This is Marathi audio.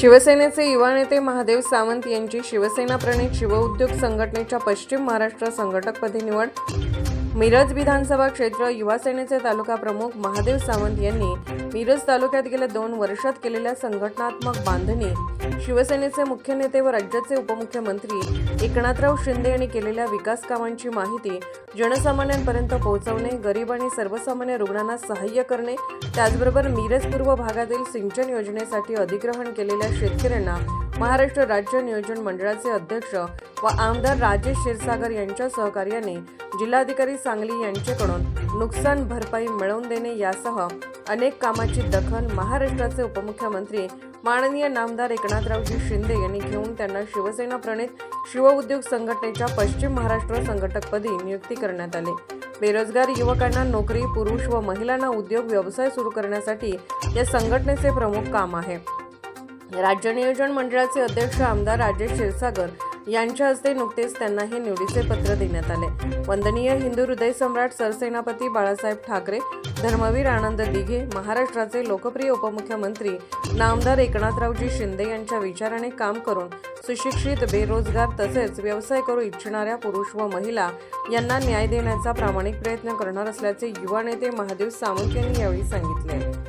शिवसेनेचे युवा नेते महादेव सावंत यांची शिवसेना प्रणित शिवउद्योग संघटनेच्या पश्चिम महाराष्ट्र संघटकपदी निवड. मिरज विधानसभा क्षेत्र युवा सेनेचे तालुका प्रमुख महादेव सावंत यांनी मिरज तालुक्यात गेल्या दोन वर्षात केलेल्या संघटनात्मक बांधणी. शिवसेनेचे मुख्य नेते व राज्याचे उपमुख्यमंत्री एकनाथराव शिंदे यांनी केलेल्या विकास कामांची माहिती जनसामान्यांपर्यंत पोहोचवणे गरीब आणि सर्वसामान्य रुग्णांना सहाय्य करणे त्याचबरोबर मिरज पूर्व भागातील सिंचन योजनेसाठी अधिग्रहण केलेल्या शेतकऱ्यांना महाराष्ट्र राज्य नियोजन मंडळाचे अध्यक्ष व आमदार राजेश क्षीरसागर यांच्या सहकार्याने जिल्हाधिकारी सांगली यांच्याकडून नुकसान भरपाई मिळवून देणे यासह अनेक कामाची दखल महाराष्ट्राचे उपमुख्यमंत्री माननीय नामदार एकनाथरावजी शिंदे यांनी घेऊन त्यांना शिवसेना प्रणित शिवउद्योग संघटनेच्या पश्चिम महाराष्ट्र संघटकपदी नियुक्ती करण्यात आली. बेरोजगार युवकांना नोकरी पुरुष व महिलांना उद्योग व्यवसाय सुरू करण्यासाठी या संघटनेचे प्रमुख काम आहे. राज्य नियोजन मंडळाचे अध्यक्ष आमदार राजेश क्षीरसागर यांच्या हस्ते नुकतेच त्यांना हे निवडीचे पत्र देण्यात आले. वंदनीय हिंदू हृदय सम्राट सरसेनापती बाळासाहेब ठाकरे धर्मवीर आनंद दिघे महाराष्ट्राचे लोकप्रिय उपमुख्यमंत्री नामदार एकनाथरावजी शिंदे यांच्या विचाराने काम करून सुशिक्षित बेरोजगार तसेच व्यवसाय करू इच्छिणाऱ्या पुरुष व महिला यांना न्याय देण्याचा प्रामाणिक प्रयत्न करणार असल्याचे युवा नेते महादेव सावंत यांनी यावेळी सांगितले